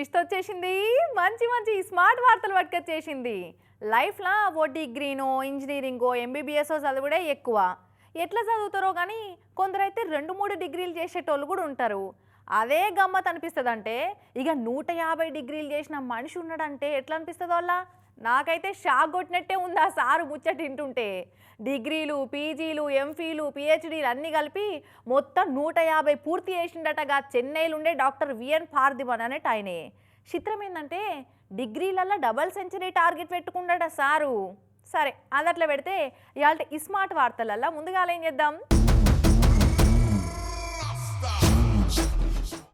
Twist వచ్చేసింది మంచి మంచి స్మార్ట్ వార్తలు పట్టుకొచ్చేసింది. లైఫ్లో ఓ డిగ్రీనో ఇంజనీరింగో ఎంబీబీఎస్ఓ చదువుడే ఎక్కువ. ఎట్లా చదువుతారో కానీ కొందరైతే రెండు మూడు డిగ్రీలు చేసేటోళ్ళు కూడా ఉంటారు. అదే గమ్మత్ అనిపిస్తుంది అంటే ఇక నూట యాభై డిగ్రీలు చేసిన మనిషి ఉన్నాడంటే ఎట్లా అనిపిస్తుంది వాళ్ళ నాకైతే షాక్ కొట్టినట్టే ఉంది ఆ సారు ముచ్చట వింటుంటే. డిగ్రీలు పీజీలు ఎంఫీలు పిహెచ్డీలు అన్నీ కలిపి మొత్తం నూట యాభై పూర్తి చేసిండటగా చెన్నైలో ఉండే డాక్టర్ విఎన్ పార్థివన్ అనేట ఆయనే. చిత్రం ఏంటంటే డిగ్రీలల్లో డబల్ సెంచరీ టార్గెట్ పెట్టుకుండట సారు. సరే అది అట్లా పెడితే ఇవాళ ఇస్మార్ట్ స్మార్ట్ వార్తలల్లో ముందుగా ఏం చేద్దాం?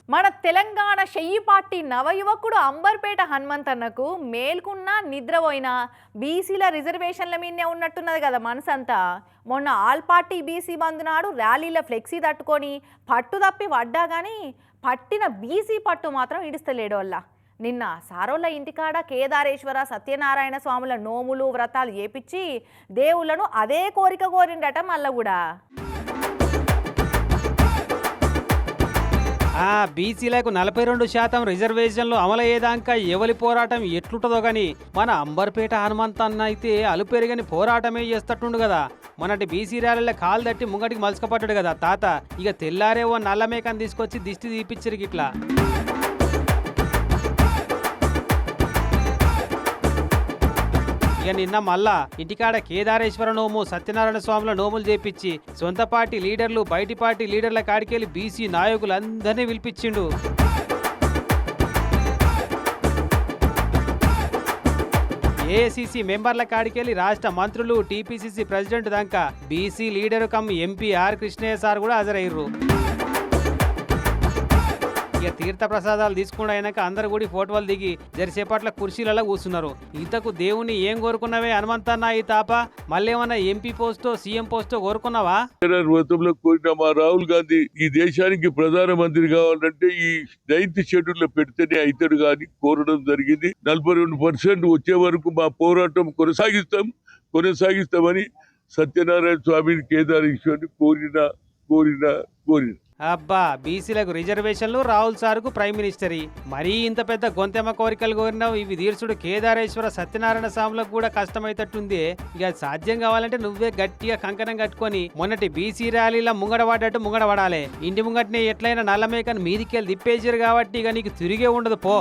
మన తెలంగాణ షెయ్యి పార్టీ నవయువకుడు అంబర్పేట హనుమంతన్నకు మేల్కున్న నిద్రపోయిన బీసీల రిజర్వేషన్ల మీదనే ఉన్నట్టున్నది కదా మనసంతా. మొన్న ఆల్ పార్టీ బీసీ బంద్ నాడు ర్యాలీల ఫ్లెక్సీ తట్టుకొని పట్టు తప్పి పడ్డా కానీ పట్టిన బీసీ పట్టు మాత్రం ఇడిస్తలేడు వల్ల నిన్న సారోళ్ళ ఇంటికాడ కేదారేశ్వర సత్యనారాయణ స్వాముల నోములు వ్రతాలు చేపించి దేవుళ్ళను అదే కోరిక కోరిండట మళ్ళా కూడా. ఆ బీసీలకు నలభై రెండు శాతం రిజర్వేషన్లు అమలయ్యేదాకా ఎవలి పోరాటం ఎట్లుంటుందో గాని మన అంబర్పేట హనుమంత అన్న అయితే అలుపెరిగని పోరాటమే చేస్తట్టుండు కదా మొన్నటి బీసీ ర్యాలీలో కాలు తట్టి ముంగటికి మలుచుకపడ్డాడు కదా తాత. ఇక తెల్లారే ఓ నల్ల మేకని తీసుకొచ్చి దిష్టి తీపిచ్చరు ఇట్లా ఇక నిన్న మళ్ళా ఇంటికాడ కేదారేశ్వర నోము సత్యనారాయణ స్వాముల నోములు చేపించి సొంత పార్టీ లీడర్లు బయటి పార్టీ లీడర్ల కాడికెళ్ళి బీసీ నాయకులందరినీ పిలిపించిండు. ఏఐసిసి మెంబర్ల కాడికెళ్ళి రాష్ట్ర మంత్రులు టీపీసీసీ ప్రెసిడెంట్ దాకా BC leader cum MP R Krishnaiah sir కూడా హాజరయ్యారు ఇక తీర్థ ప్రసాదాలు తీసుకుండా అయినాక అందరు కూడా ఫోటోలు దిగి జరిసేపట్ల కుర్చీలలో కూర్చున్నారు. ఇంతకు దేవుని ఏం కోరుకున్నావే హనుమంతన్న ఈ తాప? మళ్ళీ ఎంపీ పోస్టో సీఎం పోస్టో కోరుకున్నావా? కోరిన మా రాహుల్ గాంధీ ఈ దేశానికి ప్రధానమంత్రి కావాలంటే ఈ నైన్త్ షెడ్యూల్లో పెడితేనే అవుతాడు కానీ కోరడం జరిగింది. నలభై రెండు పర్సెంట్ వచ్చే వరకు మా పోరాటం కొనసాగిస్తాం కొనసాగిస్తామని సత్యనారాయణ స్వామిని కేదారేశ్వరిని కోరిన కోరిన కోరిన. అబ్బా బీసీలకు రిజర్వేషన్లు రాహుల్ సార్కు ప్రైమ్ మినిస్టర్. మరీ ఇంత పెద్ద గొంతెమ్మ కోరికలు కోరినావు ఇవి తీర్చుడు కేదారేశ్వర సత్యనారాయణ స్వాములకు కూడా కష్టమైతట్టుంది. ఇక అది సాధ్యం కావాలంటే నువ్వే గట్టిగా కంకణం కట్టుకొని మొన్నటి బీసీ ర్యాలీలో ముంగడవాడట్టు ముంగడవాడాలి ఇంటి ముంగట్నే ఎట్లయినా నల్లమేకను మీదికెళ్ళి తిప్పేసారు కాబట్టి ఇక నీకు తిరిగే ఉండదు పో.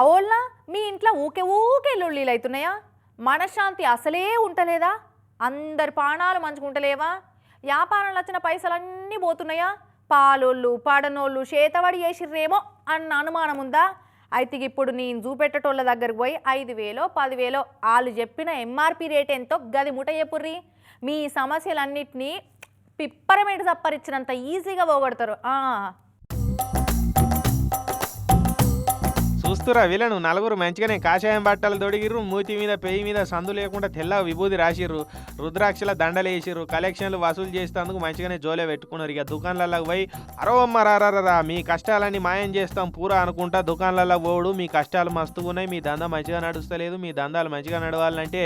అవోళ్ళ మీ ఇంట్లో ఊకే ఊకే లొల్లీలు అవుతున్నాయా? మనశ్శాంతి అసలే ఉంటలేదా? అందరి ప్రాణాలు మంచుకుంటలేవా వ్యాపారంలో వచ్చిన పైసలన్నీ పోతున్నాయా? పాలోళ్ళు పడనోళ్ళు చేతబడి చేసిర్రేమో అన్న అనుమానం ఉందా? అయితే ఇప్పుడు నేను చూపెట్టేటోళ్ళ దగ్గరకు పోయి ఐదు వేలో పదివేలో వాళ్ళు చెప్పిన ఎంఆర్పి రేట్ ఎంతో గది ముట చెప్పుర్రి. మీ సమస్యలన్నిటినీ పిప్పరమేట చప్పరిచ్చినంత ఈజీగా పోగొడతారు. చూస్తురా వీళ్ళను. నలుగురు మంచిగానే కాషాయం బట్టలు తొడిగిర్రు మూతి మీద పెయి మీద సందు లేకుండా తెల్ల విభూది రాసిర్రు. రుద్రాక్షల దండలు వేసిర్రు. కలెక్షన్లు వసూలు చేసేందుకు మంచిగానే జోలే పెట్టుకున్నారు. ఇక దుకాణాలకు పోయి అరవమ్మ రారా మీ కష్టాలన్నీ మాయం చేస్తాం పూరా అనుకుంటా దుకాణాలకు పోడు మీ కష్టాలు మస్తుగా ఉన్నాయి. మీ దందా మంచిగా నడుస్తలేదు. మీ దందాలు మంచిగా నడవాలంటే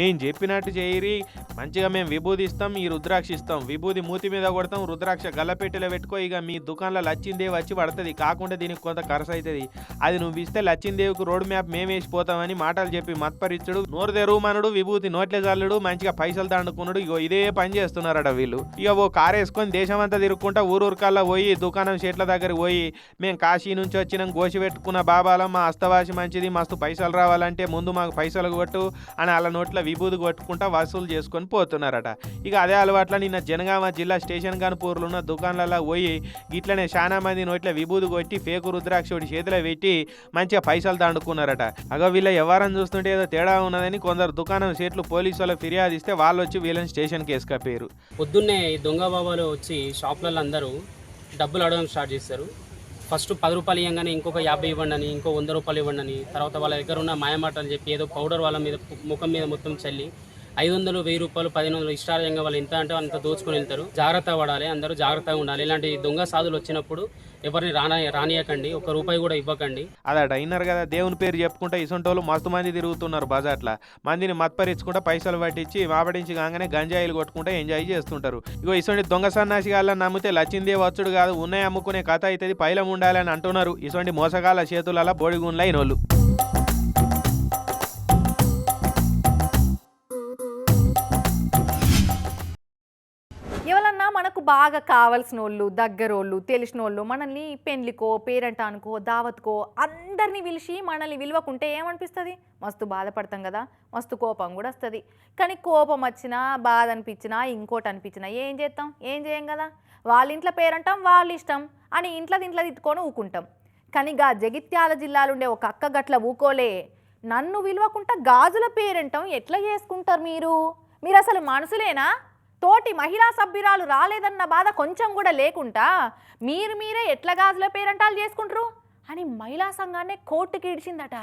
మేము చెప్పినట్టు చేయరి. మంచిగా మేము విభూది ఇస్తాం ఈ రుద్రాక్ష ఇస్తాం. విభూది మూతి మీద కొడతాం. రుద్రాక్ష గల్లపెట్టెలో పెట్టుకో. ఇక మీ దుకాణాలు వచ్చిందే వచ్చి పడుతుంది. కాకుండా దీనికి కొంత ఖర్చు అవుతుంది అది నువ్వు ఇస్తే లచ్చిందేవికి రోడ్ మ్యాప్ మేమేసిపోతామని మాటలు చెప్పి మత్పరిచుడు నోరు తెరువుమనుడు విభూతి నోట్లే చల్లుడు మంచిగా పైసలు దండుకున్నాడు ఇగో ఇదే పని చేస్తున్నారట వీళ్ళు. ఇక ఓ కారు వేసుకొని దేశమంతా తిరుక్కుంటా ఊరూరికల్లా పోయి దుకాణం షెట్ల దగ్గరికి పోయి మేము కాశీ నుంచి వచ్చినాం గోసి పెట్టుకున్న బాబాల మా అస్తవాసి మంచిది మస్తు పైసలు రావాలంటే ముందు మాకు పైసలు కొట్టు అని వాళ్ళ నోట్ల విభూతి కొట్టుకుంటా వసూలు చేసుకొని పోతున్నారట. ఇక అదే అలవాట్ల నిన్న జనగామ జిల్లా స్టేషన్ కాన్పూర్లో ఉన్న దుకాణాలలో పోయి ఇట్లనే చాలా మంది నోట్ల విభూతి కొట్టి ఫేకు రుద్రాక్షుడి చేతిలో పెట్టి మంచిగా పైసలు దండుకున్నారట. అగో వీళ్ళ వ్యవహారం చూస్తుంటే ఏదో తేడా ఉన్నదని కొందరు దుకాణం సీట్లు పోలీసు వాళ్ళకి ఫిర్యాదు ఇస్తే వాళ్ళు వచ్చి వీళ్ళని స్టేషన్కి వేసుకపోయారు. పొద్దున్నే ఈ దొంగ బాబాలు వచ్చి షాపులలో అందరూ డబ్బులు అడగడం స్టార్ట్ చేస్తారు ఫస్ట్ పది రూపాయలు ఇవ్వగానే ఇంకొక యాభై ఇవ్వండి అని ఇంకో వంద రూపాయలు ఇవ్వండి అని తర్వాత వాళ్ళ దగ్గర ఉన్న మాయమాటలు చెప్పి ఏదో పౌడర్ వాళ్ళ మీద ముఖం మీద మొత్తం చల్లి ఐదు వందలు వెయ్యి రూపాయలు పదిహేను వందలు ఇష్టారంగా వాళ్ళు ఎంత అంటే అంత దోచుకొని వెళ్తారు. జాగ్రత్త పడాలి అందరూ జాగ్రత్తగా ఉండాలి. ఇలాంటి దొంగ సాధులు వచ్చినప్పుడు ఎవరిని రాన రానియకండి ఒక రూపాయి కూడా ఇవ్వకండి. అదట అయినారు కదా దేవుని పేరు చెప్పుకుంటా ఇసొంటోళ్ళు మస్తు మంది తిరుగుతున్నారు బజార్ల. మందిని మత్పరించుకుంటే పైసలు పట్టించి మాపడించి కాగానే గంజాయిలు కొట్టుకుంటా ఎంజాయ్ చేస్తుంటారు. ఇగో ఇసొంటి దొంగ సన్నాసి గాళ్ళని నమ్మితే లచ్చిందే వచ్చుడు కాదు ఉన్నాయి అమ్ముకునే కథ అవుతుంది పైలం ఉండాలని అంటున్నారు ఇసొంటి మోసగాళ్ళ చేతులలో బోడిగుండ్ల అయినోళ్ళు మనకు బాగా కావాల్సిన వాళ్ళు దగ్గరోళ్ళు తెలిసిన వాళ్ళు మనల్ని పెళ్ళికో పేరంటానికో దావత్కో అందరినీ పిలిచి మనల్ని విలువకుంటే ఏమనిపిస్తుంది? మస్తు బాధపడతాం కదా మస్తు కోపం కూడా వస్తుంది. కానీ కోపం వచ్చినా బాధ అనిపించినా ఇంకోటి అనిపించినా ఏం చేస్తాం? ఏం చేయం కదా? వాళ్ళ ఇంట్లో పేరంటాం వాళ్ళ ఇష్టం అని ఇంట్లో ఇంట్లో తిట్టుకొని ఊకుంటాం. కానీ గా జగిత్యాల జిల్లాలో ఉండే ఒక అక్క గట్ల ఊకోలే. నన్ను విలువకుంటా గాజుల పేరంటాం ఎట్లా చేసుకుంటారు మీరు? మీరు అసలు మనసులేనా తోటి మహిళా సభ్యురాలు రాలేదన్న బాధ కొంచెం కూడా లేకుండా మీరు మీరే ఎట్ల గాజుల పేరంటాలు చేసుకుంటారు? అని మహిళా సంఘాన్నే కోర్టుకి ఇడిచిందట.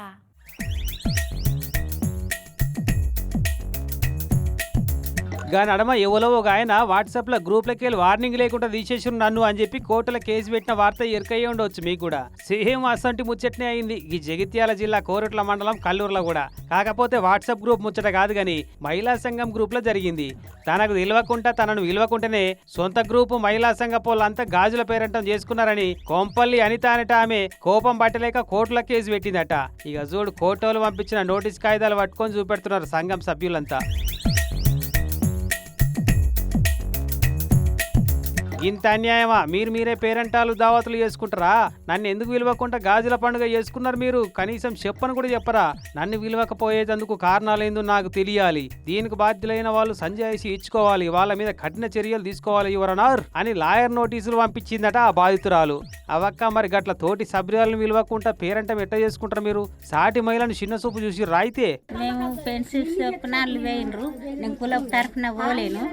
గా నడమ ఎవలో ఒక ఆయన వాట్సాప్లో గ్రూప్లోకి వెళ్ళి వార్నింగ్ లేకుండా తీసేసి నన్ను అని చెప్పి కోర్టులో కేసు పెట్టిన వార్త ఎరుకయ్యే ఉండవచ్చు మీకు కూడా. సేమ్ అసంటి ముచ్చటనే అయింది. ఈ జగిత్యాల జిల్లా కోరుట్ల మండలం కల్లూరులో కూడా. కాకపోతే వాట్సాప్ గ్రూప్ ముచ్చట కాదు కానీ మహిళా సంఘం గ్రూప్లో జరిగింది. తనకు విలువకుంటా తనను విలువకుంటేనే సొంత గ్రూపు మహిళా సంఘ పోలంతా గాజుల పేరంటం చేసుకున్నారని కొంపల్లి అనిత అనేట ఆమె కోపం పట్టలేక కోర్టుల కేసు పెట్టిందట. ఇక చూడు కోర్టులు పంపించిన నోటీస్ కాగితాలు పట్టుకొని చూపెడుతున్నారు సంఘం సభ్యులంతా. ఇంత అన్యాయమా? మీరు మీరే పేరెంటాలు దావతులు చేసుకుంటారా? నన్ను ఎందుకు విలువకుండా గాజుల పండుగ చేసుకున్నారు మీరు? కనీసం చెప్పను కూడా చెప్పరా? నన్ను విలువకపోయేందుకు కారణాలేందో నాకు తెలియాలి. దీనికి బాధ్యులైన వాళ్ళు సంజాయిషి ఇచ్చుకోవాలి. వాళ్ళ మీద కఠిన చర్యలు తీసుకోవాలి యువరనార్ అని లాయర్ నోటీసులు పంపించిందట ఆ బాధితురాలు. అవక్క మరి గట్ల తోటి సభ్యులను విలువకుండా పేరెంటం ఎట్ట చేసుకుంటారు మీరు? సాటి మహిళను చిన్న చూపు చూసి రాయితే. మేము పెన్సిల్స్ వేయినరు నేను కులం తరఫున పోలేను.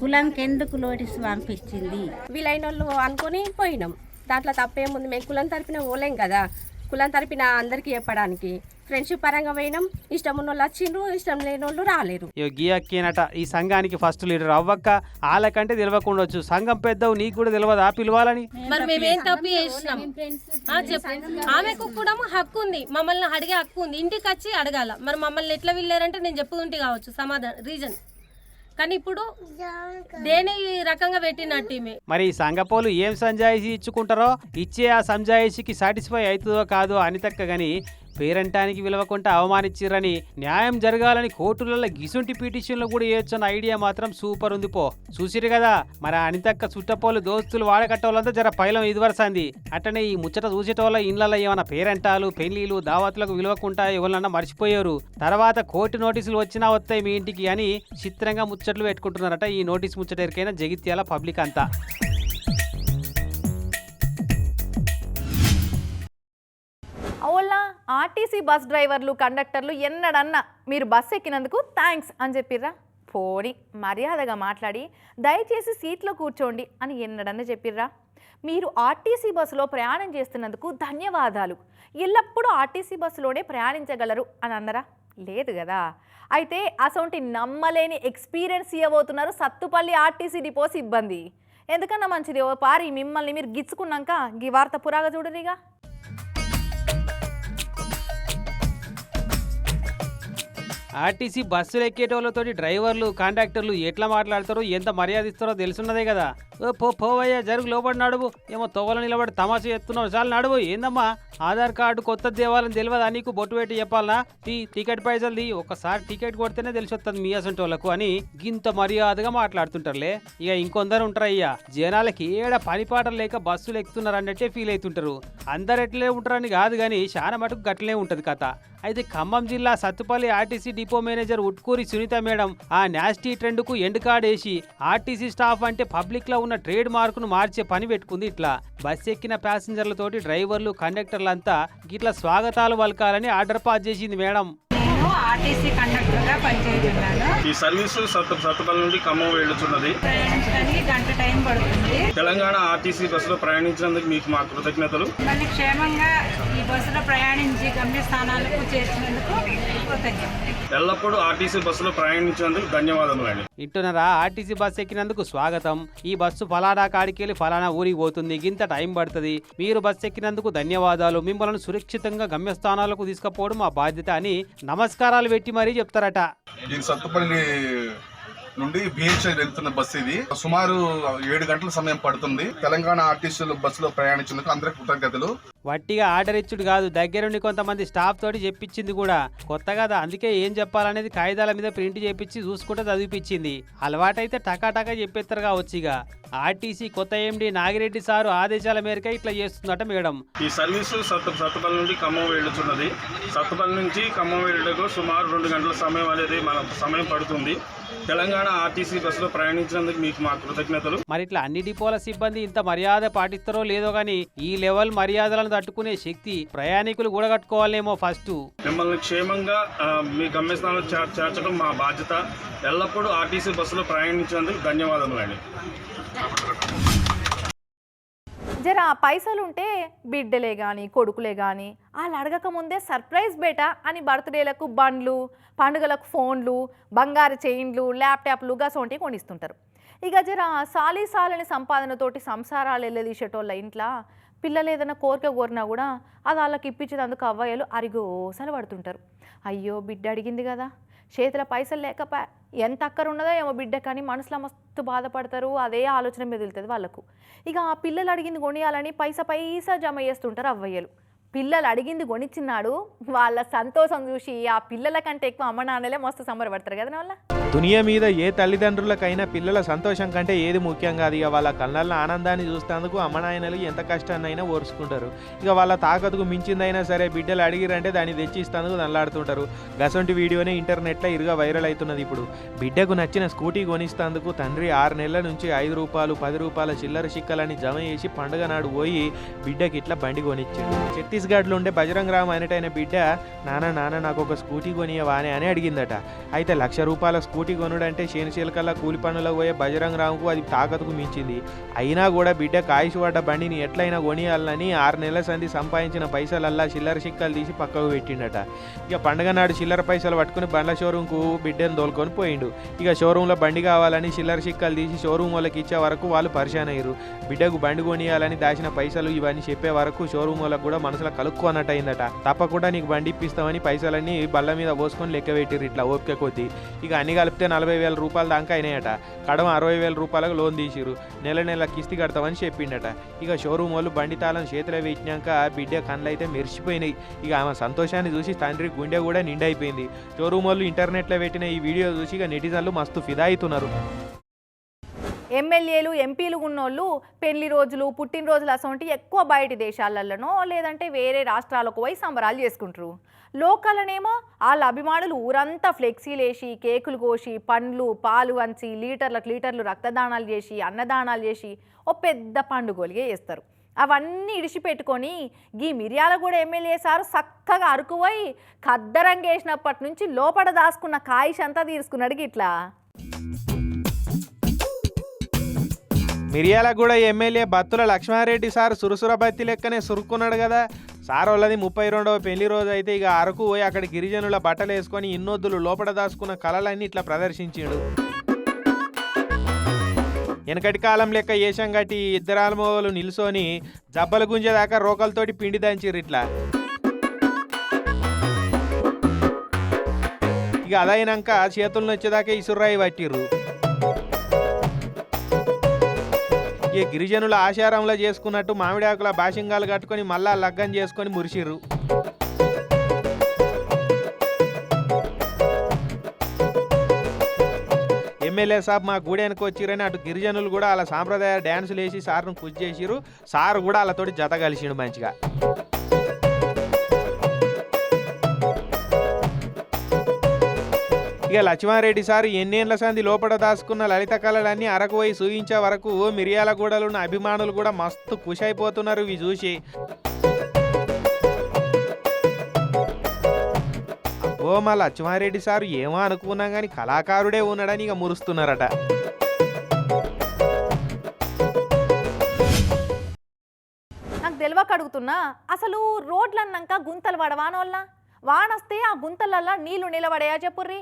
కులంకి ఎందుకు నోటీస్ పంపించింది? వీలైన వాళ్ళు అనుకొని పోయినాం. దాంట్లో తప్పేముంది? మేము కులం తరపున పోలేం కదా. కులం తరపున అందరికీ చెప్పడానికి. ఫ్రెండ్షిప్ పరంగా పోయినాం. ఇష్టం ఉన్న వాళ్ళు వచ్చిండ్రు ఇష్టం లేని వాళ్ళు రాలేరు గీయక్కేనట ఈ సంఘానికి ఫస్ట్ లీడర్ అవ్వక్క. వాళ్ళకంటే తెలియకుండొచ్చు సంఘం పెద్దవు నీకు కూడా తెలియదా పిలవాలని? మరి మేమేం తప్పు చేసినాం. ఆ, చెప్పు. ఆమెకు కూడా హక్కు ఉంది. మమ్మల్ని అడిగే హక్కు ఉంది. ఇంటికి వచ్చి అడగాల. మరి మమ్మల్ని ఎట్లా వెళ్ళారంటే నేను చెప్పుకుంటే కావచ్చు. సమాధానం రీజన్ కానీ ఇప్పుడు దేని రకంగా పెట్టినట్టు మరి ఈ సంఘపోలు ఏం సంజాయిషి ఇచ్చుకుంటారో ఇచ్చే ఆ సంజాయిషికి సాటిస్ఫై అవుతుందో కాదో అని తక్క గాని పేరంటానికి విలువకుండా అవమానిచ్చిరని న్యాయం జరగాలని కోర్టులలో గిసుంటి పిటిషన్లు కూడా వేయొచ్చన్న ఐడియా మాత్రం సూపర్ ఉంది పో. చూసిరు కదా మరి అనితక్క చుట్టపోలు దోస్తులు వాడకట్టోళ్ళంతా జర పైలం ఇదివరసంది అట్టనే ఈ ముచ్చట చూసేటోళ్ళ ఇండ్లలో ఏమైనా పేరంటాలు పెళ్ళిలు దావతులకు విలువకుండా ఎవరన్నా మర్చిపోయారు. తర్వాత కోర్టు నోటీసులు వచ్చినా వస్తాయి మీ ఇంటికి అని చిత్రంగా ముచ్చట్లు పెట్టుకుంటున్నారట ఈ నోటీస్ ముచ్చట ఎరికైనా జగిత్యాల పబ్లిక్ అంతా. అవునా? ఆర్టీసీ బస్ డ్రైవర్లు కండక్టర్లు ఎన్నడన్నా మీరు బస్ ఎక్కినందుకు థ్యాంక్స్ అని చెప్పిర్రా? పోని మర్యాదగా మాట్లాడి దయచేసి సీట్లో కూర్చోండి అని ఎన్నడన్నా చెప్పిర్రా? మీరు ఆర్టీసీ బస్సులో ప్రయాణం చేస్తున్నందుకు ధన్యవాదాలు. ఎల్లప్పుడూ ఆర్టీసీ బస్సులోనే ప్రయాణించగలరు అని అన్నరా? లేదు కదా. అయితే అసొంటి నమ్మలేని ఎక్స్పీరియన్స్ ఇవ్వబోతున్నారు సత్తుపల్లి ఆర్టీసీ డిపో సిబ్బంది. ఎందుకన్నా మంచిది? ఓ పారి మిమ్మల్ని మీరు గిచ్చుకున్నాక గీ వార్త పురాగా చూడరిగా? ఆర్టీసీ బస్సులు ఎక్కేటోళ్ళతోటి డ్రైవర్లు కాంట్రాక్టర్లు ఎట్లా మాట్లాడతారో ఎంత మర్యాద ఇస్తారో తెలుసున్నదే కదా. ఓ పో పోవయ్యా జరుగు లోపడి నడువు. ఏమో తోవల నిలబడి తమాషా ఎత్తున్నావు చాలు నడువు. ఏందమ్మా ఆధార్ కార్డు కొత్త దేవాలని తెలియదా నీకు? బొట్టు పెట్టి చెప్పాలనా తీ టికెట్ పైసలు ఒకసారి టికెట్ కొడితేనే తెలిసి వస్తుంది మీ అసంటోళ్ళకు వాళ్ళకు అని గింత మర్యాదగా మాట్లాడుతుంటారులే. ఇక ఇంకొందరు ఉంటారయ్యా. జనాలకి ఏడ పని పాటలు లేక బస్సులు ఎక్కుతున్నారు అన్నట్టే ఫీల్ అవుతుంటారు. అందరు ఎట్లే ఉంటారని కాదు కానీ చాలా మటుకు గట్లనే ఉంటుంది కథ. అయితే ఖమ్మం జిల్లా Sathupalli RTC depot manager Utkuri Sunitha madam ఆ నాస్టీ ట్రెండ్కు ఎండ్ కార్డ్ ఆర్టీసీ స్టాఫ్ అంటే పబ్లిక్లో ఉన్న ట్రేడ్ మార్కును మార్చే పని పెట్టుకుంది ఇట్లా. బస్ ఎక్కిన ప్యాసింజర్లతోటి డ్రైవర్లు కండక్టర్లంతా ఇట్లా స్వాగతాలు పలకాలని ఆర్డర్ పాస్ చేసింది మేడం. ఆర్టీసీ కండక్టర్ పనిచేస్తున్నాను. ఈ సర్వీసు సత్ సత్తుపల్లి నుండి ఖమ్మం వెళ్తున్నది ప్రయాణించడానికి గంట టైం పడుతుంది. తెలంగాణ ఆర్టీసీ బస్సులో ప్రయాణించినందుకు మీకు మా కృతజ్ఞతలు. మళ్ళీ క్షేమంగా ఈ బస్సులో ప్రయాణించి గమ్యస్థానాలకు చేర్చినందుకు కృతజ్ఞతలు. ఎల్లప్పుడూ ఆర్టీసీ బస్సులో ప్రయాణించినందుకు ధన్యవాదములు అండి ఇంటున్నారా ఆర్టీసీ బస్సు ఎక్కినందుకు స్వాగతం. ఈ బస్సు ఫలానా కాడికెళ్ళి ఫలానా ఊరికి పోతుంది. గింత టైం పడుతుంది. మీరు బస్సు ఎక్కినందుకు ధన్యవాదాలు. మిమ్మల్ని సురక్షితంగా గమ్యస్థానాలకు తీసుకుపోవడం మా బాధ్యత అని నమస్కారాలు పెట్టి మరీ చెప్తారట. ఇది సత్తుపల్లి నుండి బిహెచ్ఐ వెళ్తున్న బస్సు ఇది. సుమారు ఏడు గంటల సమయం పడుతుంది. తెలంగాణ ఆర్టీసీలు బస్సులో ప్రయాణించేందుకు అందరికి కృతజ్ఞతలు. వట్టిగా ఆర్డర్ ఇచ్చుడు కాదు దగ్గరుండి కొంతమంది స్టాఫ్ తోటి చెప్పించింది కూడా. కొత్త కదా అందుకే ఏం చెప్పాలనేది కాగితాల మీద ప్రింట్ చేపించి చూసుకుంటే చదివిపించింది. అలవాటైతే టకాటకా చెప్పేస్తారు కావచ్చు ఇక. ఆర్టీసీ కొత్త ఎండి నాగిరెడ్డి సారు ఆదేశాల మేరకే ఇట్లా చేస్తుందట మేడం. ఈ సర్వీసు సత్ సత్తుపల్లి నుండి ఖమ్మం వెళ్తున్నది సత్తుపల్లి నుంచి ఖమ్మం వెళ్ళటకు సుమారు రెండు గంటల సమయం అనేది మన సమయం పడుతుంది. తెలంగాణ ఆర్టీసీ బస్సులో ప్రయాణించినందుకు మీకు మా కృతజ్ఞతలు. మరి ఇట్లా అన్ని డిపోల సిబ్బంది ఇంత మర్యాద పాటిస్తారో లేదో గాని ఈ లెవెల్ మర్యాదలను తట్టుకునే శక్తి ప్రయాణికులు కూడా కట్టుకోవాలేమో ఫస్ట్. మిమ్మల్ని క్షేమంగా మీ గమ్యస్థానంలో చేర్- చేర్చడం మా బాధ్యత. ఎల్లప్పుడూ ఆర్టీసీ బస్సులో ప్రయాణించినందుకు ధన్యవాదములండి జర పైసలుంటే బిడ్డలే కానీ కొడుకులే కానీ వాళ్ళు అడగక ముందే సర్ప్రైజ్ బేటా అని బర్త్డేలకు బండ్లు పండుగలకు ఫోన్లు బంగారు చైన్లు ల్యాప్టాప్లు గసొంటి కొనిస్తుంటారు. ఇక జర సాలి సాలని సంపాదనతోటి సంసారాలు వెళ్ళదీసేటోళ్ళ ఇంట్లో పిల్లలు ఏదైనా కోరిక కోరినా కూడా అది వాళ్ళకి ఇప్పించేందుకు అవ్వయ్యలు అరిగోసలు పడుతుంటారు. అయ్యో బిడ్డ అడిగింది కదా. చేతిలో పైసలు లేకపో ఎంత అక్కరున్నదో ఏమో బిడ్డ కానీ మనసులో మస్తు బాధపడతారు. అదే ఆలోచన మెదులుతుంది వాళ్ళకు. ఇక ఆ పిల్లలు అడిగింది కొనియాలని పైసా పైసా జమ చేస్తుంటారు అవ్వయ్యలు. పిల్లలు అడిగింది కొనిచ్చినాడు వాళ్ళ సంతోషం చూసి ఆ పిల్లల కంటే ఎక్కువ అమ్మ నాన్నలే మస్తు సంబరపడతారు కదా వాళ్ళ దునియా మీద ఏ తల్లిదండ్రులకైనా పిల్లల సంతోషం కంటే ఏది ముఖ్యం కాదు. ఇక వాళ్ళ కళ్ళల్లో ఆనందాన్ని చూస్తేందుకు అమ్మనాయనలు ఎంత కష్టాన్నైనా ఓర్చుకుంటారు. ఇక వాళ్ళ తాకతుకు మించిందైనా సరే బిడ్డలు అడిగిరంటే దాన్ని తెచ్చి ఇస్తేందుకు నల్లాడుతుంటారు. గసంటి వీడియోనే ఇంటర్నెట్లో ఇరుగా వైరల్ అవుతున్నది ఇప్పుడు. బిడ్డకు నచ్చిన స్కూటీ కొనిస్తేందుకు తండ్రి ఆరు నెలల నుంచి ఐదు రూపాయలు పది రూపాయల చిల్లర చిక్కలని జమ చేసి పండుగ నాడు పోయి బిడ్డకి ఇట్లా బండి కొనిచ్చాడు. ఛత్తీస్గఢ్లో ఉండే బజరంగ్ రామ్ అనేటైన బిడ్డ నాన్న నాన్న నాకు ఒక స్కూటీ కొనియవా అని అని అడిగిందట. అయితే లక్ష రూపాయల స్కూటీ కొనుడంటే శనిశీలకల్లా కూలి పనులకు పోయే బజరంగ్ రామ్కు అది తాకతుకు మించింది. అయినా కూడా బిడ్డ కాయిష్ పడ్డ బండిని ఎట్లయినా కొనియాలని ఆరు నెలల సంధి సంపాదించిన పైసలల్లా చిల్లర చిక్కలు తీసి పక్కకు పెట్టిండట. ఇక పండగ నాడు చిల్లర పైసలు పట్టుకుని బండ్ల షోరూంకు బిడ్డను తోలుకొని పోయిండు. ఇక షోరూంలో బండి కావాలని చిల్లర చిక్కలు తీసి షోరూమ్ వాళ్ళకి ఇచ్చే వరకు వాళ్ళు పరిశాన్ అయ్యారు. బిడ్డకు బండి కొనియాలని దాచిన పైసలు ఇవన్నీ చెప్పే వరకు షోరూమ్ వాళ్ళకు కూడా మనసులో కలుక్కు అన్నట్టు అయిందట. తప్పకుండా నీకు బండి ఇప్పిస్తామని పైసలన్నీ బల్ల మీద పోసుకొని లెక్క పెట్టిర్రు ఇట్లా ఓపిక కొద్దీ. ఇక అన్ని చెప్తే నలభై వేల రూపాయల దాకా అయినాయట. కడమ అరవై వేల రూపాయలకు లోన్ తీసిరు నెల నెల కిస్తి కడతామని చెప్పిండట. ఇక షోరూమ్ వాళ్ళు బండి తాళం చేతిలో పెట్టినాక బిడ్డ కళ్ళు అయితే మెరిసిపోయినాయి. ఇక ఆమె సంతోషాన్ని చూసి తండ్రి గుండె కూడా నిండైపోయింది. షోరూమ్ వాళ్ళు ఇంటర్నెట్లో పెట్టిన ఈ వీడియో చూసి ఇక నెటిజన్లు మస్తు ఫిదా అవుతున్నారు ఎమ్మెల్యేలు ఎంపీలు ఉన్నోళ్ళు పెళ్ళి రోజులు పుట్టినరోజులు అసొంటి ఎక్కువ బయటి దేశాలలోనో లేదంటే వేరే రాష్ట్రాలకు పోయి సంబరాలు చేసుకుంటారు. లోకలనేమో వాళ్ళ అభిమానులు ఊరంతా ఫ్లెక్సీలు వేసి కేకులు కోసి పండ్లు పాలు వంచి లీటర్లకు లీటర్లు రక్తదానాలు చేసి అన్నదానాలు చేసి ఓ పెద్ద పండుగలుగా చేస్తారు. అవన్నీ ఇడిచిపెట్టుకొని గీ మిర్యాలగూడ ఎమ్మెల్యే సారు చక్కగా అరుకుపోయి కద్దరంగేసినప్పటి నుంచి లోపల దాచుకున్న కాయిష్ అంతా తీర్చుకున్నాడు గిట్లా మిర్యాలగూడ ఎమ్మెల్యే బత్తుల లక్ష్మారెడ్డి సార్ సురసుర బత్తి లెక్కనే సురుక్కున్నాడు కదా సార్ వాళ్ళది ముప్పై రెండవ పెళ్ళి రోజు అయితే ఇక అరకు పోయి అక్కడ గిరిజనుల బట్టలు వేసుకొని ఇన్నొద్దులు లోపల దాచుకున్న కళలన్నీ ఇట్లా ప్రదర్శించాడు. వెనకటి కాలం లెక్క ఏషం గట్టి ఇద్దరాలమోలు నిల్సోని జబ్బలు గుంజేదాకా రోకలతోటి పిండి దంచిర్రు ఇట్లా. ఇక అదైనాక చేతులను వచ్చేదాకా ఇసురాయి పట్టిర్రు. ఈ గిరిజనుల ఆశారంలో చేసుకున్నట్టు మామిడాకుల బాషింగాలు కట్టుకొని మళ్ళా లగ్గం చేసుకొని మురిసిర్రు. ఎమ్మెల్యే సాబ్ మా గూడెనకు వచ్చిరని అటు గిరిజనులు కూడా అలా సాంప్రదాయ డ్యాన్సులు వేసి సార్ను కుజ్ చేసిరు సార్ కూడా వాళ్ళతోటి జత కలిసిండు మంచిగా. ఇక లక్ష్మారెడ్డి సార్ ఎన్నేళ్ళ సంది లోపల దాచుకున్న లలిత కళలన్నీ అరకు పోయి సూయించే వరకు మిరియాలగూడలున్న అభిమానులు కూడా మస్తు ఖుషి అయిపోతున్నారు ఇవి చూసి. ఓ మా లక్ష్మారెడ్డి సారు ఏమో అనుకున్నాం కానీ కళాకారుడే ఉన్నాడని ఇక మురుస్తున్నారట. నాకు తెలియక అడుగుతున్నా అసలు రోడ్లు అన్నాక గుంతలు పడవానోళ్ళ వానొస్తే ఆ గుంతలల్లో నీళ్ళు నిలబడేయా చెప్పుర్రి?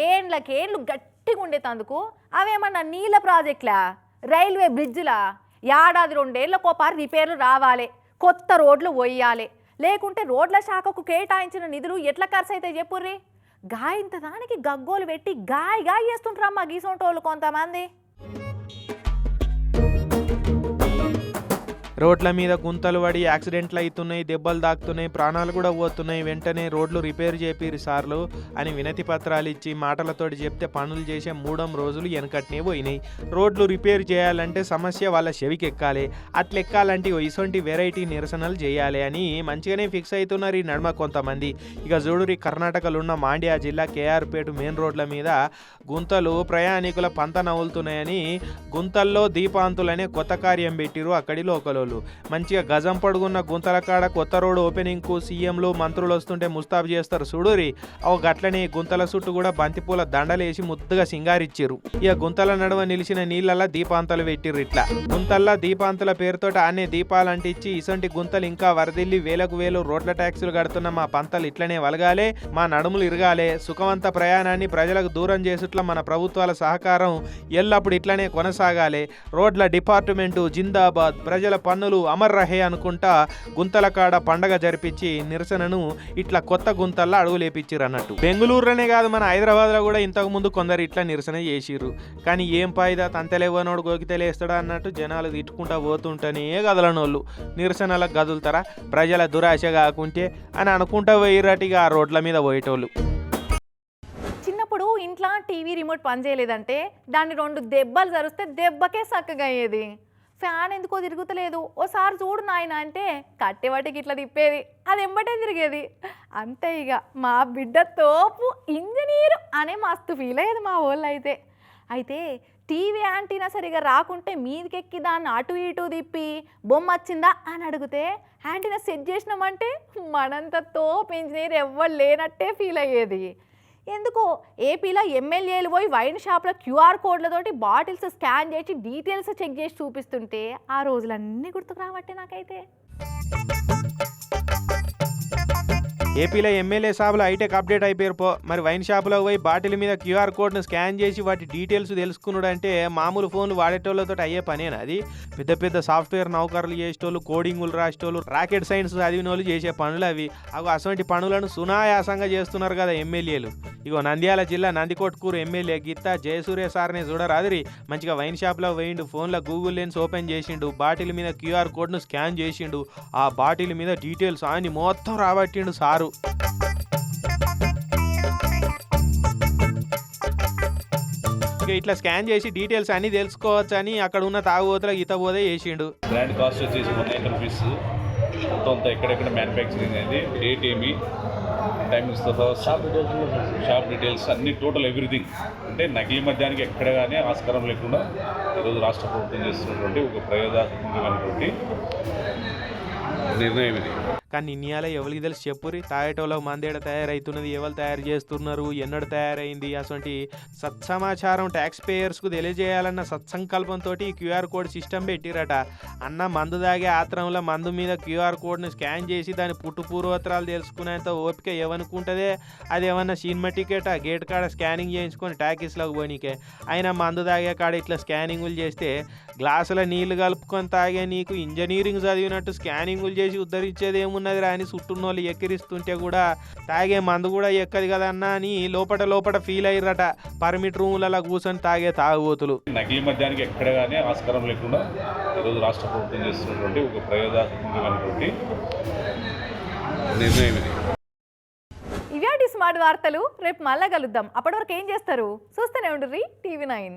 ఏండ్లకేండ్లు గట్టిగా ఉండేతందుకు అవేమన్నా నీళ్ళ ప్రాజెక్టులా? రైల్వే బ్రిడ్జ్లా? ఏడాది రెండేళ్ళకు ఒకపారి రిపేర్లు రావాలి. కొత్త రోడ్లు పోయాలి లేకుంటే రోడ్ల శాఖకు కేటాయించిన నిధులు ఎట్లా ఖర్చు అయితే చెప్పుర్రి? గాయంత దానికి గగ్గోలు పెట్టి గాయ గాయ చేస్తుంటారమ్మా గీసొంటోళ్ళు కొంతమంది. రోడ్ల మీద గుంతలు పడి యాక్సిడెంట్లు అవుతున్నాయి దెబ్బలు దాక్కుతున్నాయి ప్రాణాలు కూడా పోతున్నాయి. వెంటనే రోడ్లు రిపేర్ చేపిరు సార్లు అని వినతి పత్రాలు ఇచ్చి మాటలతోటి చెప్తే పనులు చేసే మూడం రోజులు వెనకట్నే పోయినాయి. రోడ్లు రిపేర్ చేయాలంటే సమస్య వాళ్ళ చెవికి ఎక్కాలి అట్లెక్కాలంటే ఇసొంటి వెరైటీ నిరసనలు చేయాలి అని మంచిగానే ఫిక్స్ అవుతున్నారు ఈ నడుమ కొంతమంది. ఇక జూడూరి కర్ణాటకలో ఉన్న మాండ్యా జిల్లా కేఆర్పేట మెయిన్ రోడ్ల మీద గుంతలు ప్రయాణికుల పంత నవ్వులుతున్నాయని గుంతల్లో దీపాంతులనే కొత్త కార్యం పెట్టిరు అక్కడి వాళ్ళు మంచిగా గజం పడుగున్న గుంతల కాడ కొత్త రోడ్డు ఓపెనింగ్కు సీఎంలు మంత్రులు వస్తుంటే ముస్తాబు చేస్తారు. చూడురి అవు గట్లనే గుంతల చుట్టూ కూడా బంతిపూల దండలేసి ముద్దుగా సింగారిచ్చిర్రు ఇక గుంతల నడుమ నిలిచిన నీళ్ళల్లా దీపాంతలు పెట్టిర్రు ఇట్లా. గుంతల్లా దీపాంతల పేరుతోట ఆనే దీపాలు అంటించి ఇసంటి గుంతలు ఇంకా వరదిల్లి వేలకు వేలు రోడ్ల ట్యాక్సులు కడుతున్న మా పంతలు ఇట్లనే వలగాలే మా నడుములు ఇరగాలే. సుఖవంత ప్రయాణాన్ని ప్రజలకు దూరం చేసుట్లా మన ప్రభుత్వాల సహకారం ఎల్లప్పుడు ఇట్లనే కొనసాగాలి. రోడ్ల డిపార్ట్మెంటు జిందాబాద్ ప్రజల పన్ను పన్నులు అమర్ రహే అనుకుంటా గుంతల కాడ పండగ జరిపించి నిరసనను ఇట్లా కొత్త గుంతల్లో అడుగులేపించారు అన్నట్టు బెంగళూరులోనే కాదు మన హైదరాబాద్లో కూడా ఇంతకు ముందు కొందరు ఇట్లా నిరసన చేసిర్రు. కానీ ఏం పాయిదా తంతలేవనోడు గోకితేలేస్తాడా అన్నట్టు జనాలు తిట్టుకుంటా పోతుంటేనే కదలనోళ్ళు నిరసనలకు గదులుతారా? ప్రజల దురాశ కాకుంటే అని అనుకుంటా పోయిరటిగా ఆ రోడ్ల మీద పోయేటోళ్ళు. చిన్నప్పుడు ఇంట్లో టీవీ రిమోట్ పనిచేయలేదంటే దాన్ని రెండు దెబ్బలు జరిస్తే దెబ్బకే చక్కగా అయ్యేది ఫ్యాన్ ఎందుకో తిరుగుతలేదు. ఓసారి చూడు నాయన అంటే కట్టెవాటికి ఇట్లా తిప్పేది అది ఎంబటే తిరిగేది. అంతే ఇక మా బిడ్డ తోపు ఇంజనీర్ అనే మస్తు ఫీల్ అయ్యేది మా వాళ్ళు అయితే అయితే టీవీ యాంటీనా సరిగా రాకుంటే మీదకెక్కి దాన్ని అటు ఇటు తిప్పి బొమ్మ వచ్చిందా అని అడిగితే యాంటీనా సెట్ చేసినామంటే మనంత తోపు ఇంజనీర్ ఎవ్వరు లేనట్టే ఫీల్ అయ్యేది. ఎందుకో? ఏపీలో ఎమ్మెల్యేలు పోయి వైన్ షాప్లో క్యూఆర్ కోడ్లతోటి బాటిల్స్ స్కాన్ చేసి డీటెయిల్స్ చెక్ చేసి చూపిస్తుంటే ఆ రోజులన్నీ గుర్తుకు రావట్టే నాకైతే. ఏపీలో ఎమ్మెల్యే షాపులో హైటెక్ అప్డేట్ అయిపోయారు పో. మరి వైన్ షాపులో పోయి బాటిల్ మీద క్యూఆర్ కోడ్ను స్కాన్ చేసి వాటి డీటెయిల్స్ తెలుసుకున్నాడు అంటే మామూలు ఫోన్లు వాడేటోళ్ళతో అయ్యే పనేనా అది? పెద్ద పెద్ద సాఫ్ట్వేర్ నౌకర్లు చేసేటోళ్ళు కోడింగులు రాసేటోళ్ళు రాకెట్ సైన్స్ చదివిన వాళ్ళు చేసే పనులు అవి. అవి అటువంటి పనులను సునాయాసంగా చేస్తున్నారు కదా ఎమ్మెల్యేలు. ఇగో నంద్యాల జిల్లా నందికొట్కూరు ఎమ్మెల్యే గీత జయసూర్య సార్ని చూడరాదిరి. మంచిగా వైన్ షాప్లో పోయిండు ఫోన్లో గూగుల్ లెన్స్ ఓపెన్ చేసిండు బాటిల్ మీద క్యూఆర్ కోడ్ను స్కాన్ చేసిండు. ఆ బాటిల్ మీద డీటెయిల్స్ అని మొత్తం రాబట్టిండు సార్. ఇక ఇట్లా స్కాన్ చేసి డీటెయిల్స్ అన్ని తెలుసుకోవచ్చు అని అక్కడ ఉన్న తాగుబోతులకు ఈత పోదే చేసిండు. బ్రాండ్ కాస్ట్ వచ్చేసి వన్ నైన్ రూపీస్ మొత్తం అంతా ఎక్కడెక్కడ మ్యానుఫ్యాక్చరింగ్ అయింది డేట్ ఏమి టైమింగ్స్తో సహా షాప్ షాప్ డీటెయిల్స్ అన్ని టోటల్ ఎవ్రీథింగ్ అంటే నకిలీ మద్యానికి ఎక్కడ కానీ ఆస్కారం లేకుండా ఈరోజు రాష్ట్ర ప్రభుత్వం చేస్తున్నటువంటి ఒక ప్రయోజనమైనటువంటి నిర్ణయం ఇది. కానీ ఇన్నియాల ఎవరికి తెలిసి చెప్పురి తాగేటోళ్ళకి మందేడ తయారవుతున్నది ఎవరు తయారు చేస్తున్నారు ఎన్నడు తయారైంది అటువంటి సత్సమాచారం ట్యాక్స్ పేయర్స్కు తెలియజేయాలన్న సత్సంకల్పంతో ఈ క్యూఆర్ కోడ్ సిస్టమ్ పెట్టిరట. అన్న మందు తాగే ఆత్రంలో మందు మీద క్యూఆర్ కోడ్ని స్కాన్ చేసి దాని పుట్టు పూర్వోత్తరాలు తెలుసుకునేంత ఓపిక ఏమనుకుంటుందే అది ఏమన్నా సినిమా టికెట్? ఆ గేట్ కాడ స్కానింగ్ చేయించుకొని టాకీస్లోకి పోనీకే. అయినా మందు తాగే కాడ ఇట్లా స్కానింగులు చేస్తే గ్లాసుల నీళ్ళు కలుపుకొని తాగే నీకు ఇంజనీరింగ్ చదివినట్టు స్కానింగులు చేసి ఉద్ధరించేది ఏమున్నది రాని చుట్టూన్న వాళ్ళు ఎక్కిరిస్తుంటే కూడా తాగే మందు కూడా ఎక్కదు కదన్నా అని లోపట లోపట ఫీల్ అయ్యారట పర్మిట్ రూములలో కూర్చొని తాగే తాగుబోతులు. నకిలీ మద్యానికి ఎక్కడ కానీ ఆస్కారం లేకుండా ఈరోజు రాష్ట్ర ప్రభుత్వం చేస్తున్నటువంటి ఒక ప్రయోజనమైనటువంటి నిర్ణయం ఇది. ఇవాటి స్మార్ట్ వార్తలు రేపు మళ్ళా కలుద్దాం. అప్పటి వరకు ఏం చేస్తారు? చూస్తూనే ఉండ్రి టీవీ నైన్.